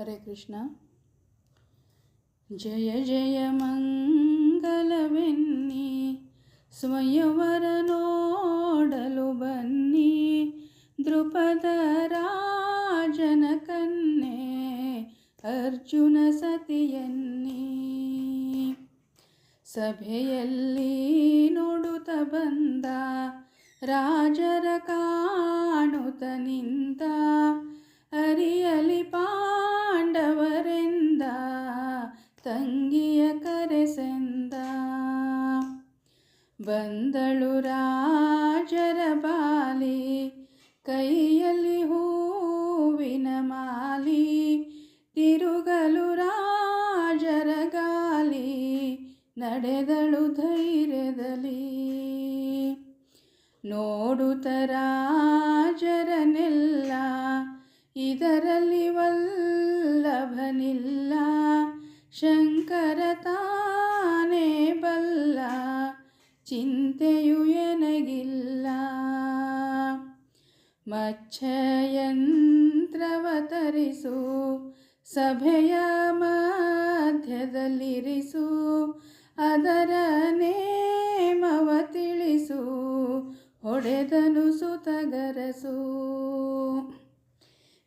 ಹರೇ ಕೃಷ್ಣ. ಜಯ ಜಯ ಮಂಗಲವೆನ್ನಿ, ಸ್ವಯಂವರ ನೋಡಲು ಬನ್ನಿ ದೃಪದ ರಾಜನ ಕನ್ನೆ ಅರ್ಜುನ ಸತಿಯನ್ನಿ. ಸಭೆಯಲ್ಲಿ ನೋಡುತ್ತ ಬಂದ ರಾಜರ ಕಾಣುತ್ತ ತಂಗಿಯ ಕರೆಸೆಂದ. ಬಂದಳು ರಾಜರ ಬಾಲಿ, ಕೈಯಲ್ಲಿ ಹೂವಿನ ಮಾಲಿ, ತಿರುಗಲು ರಾಜರ ಗಾಲಿ, ನಡೆದಳು ಧೈರ್ಯದಲ್ಲಿ. ನೋಡುತ್ತ ರಾಜರನೆಲ್ಲ ಶಂಕರ ಬಲ್ಲ, ಚಿಂತೆಯು ಎನಗಿಲ್ಲ. ಮಚ್ಚಯಂತ್ರವತರಿಸು ಸಭೆಯ ಮಧ್ಯದಲ್ಲಿರಿಸು, ಅದರ ನೇಮವ ತಿಳಿಸು, ಹೊಡೆದನು ಸುತಗರಸು.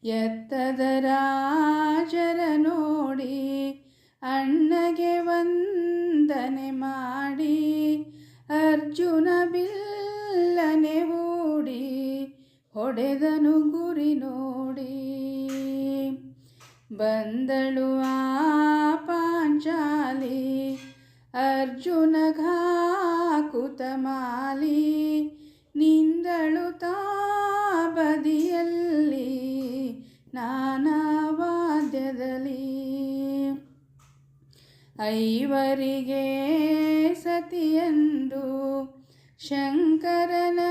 ಎತ್ತದ ರಾಜರ ನೋಡಿ ಅಣ್ಣಗೆ ವಂದನೆ ಮಾಡಿ, ಅರ್ಜುನ ಬಿಲ್ಲನೆ ಓಡಿ ಹೊಡೆದನು ಗುರಿ ನೋಡಿ. ಬಂದಳು ಆ ಪಾಂಚಾಲಿ, ಅರ್ಜುನ ಘಾಕುತ ಮಾಲಿ, ನಿಂದಳು ತಾ ಐವರಿಗೆ ಸತಿಯಂದು ಶಂಕರನ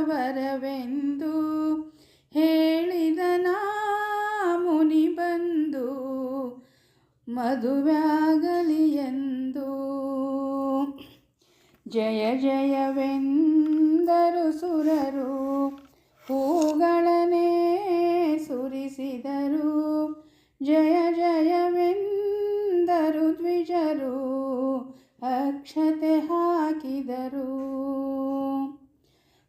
ವರವೆಂದು ಹೇಳಿದ ನಾ ಮುನಿ ಬಂದು ಮದುವಾಗಲಿ ಎಂದು ಜಯ ಜಯವೆಂದರು ಸುರರು ಹೂಗಳನೇ ಸುರಿಸಿದರು. ಜಯ ಜಯವೆಂದರು ದ್ವಿಜರು ಅಕ್ಷತೆ ಹಾಕಿದರು.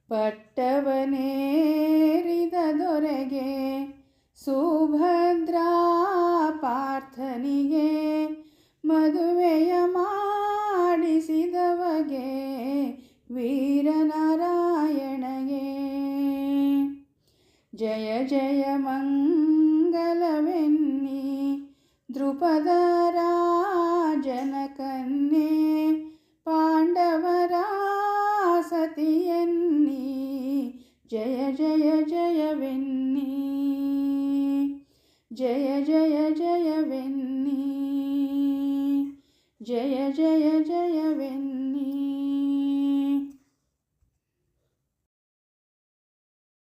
ಪಟ್ಟವನೇರಿದ ದೊರೆಗೆ ಸುಭದ್ರಾ ಪಾರ್ಥನಿಗೆ ಮದುವೆಯ ಮಾಡಿಸಿದವಗೆ ವೀರನಾರಾಯಣಗೆ. ಜಯ ಜಯ ಮಂಗಲವೆನ್ನಿ ದೃಪದ ರಾಜನ ಕನ್ನೆ ಪಾಂಡವರ ಸತಿಯನ್ನಿ ಜಯ ಜಯ ಜಯವೆನ್ನಿ ಜಯ ಜಯ ಜಯವೆನ್ನಿ ಜಯ ಜಯ ಜಯವೆನ್ನಿ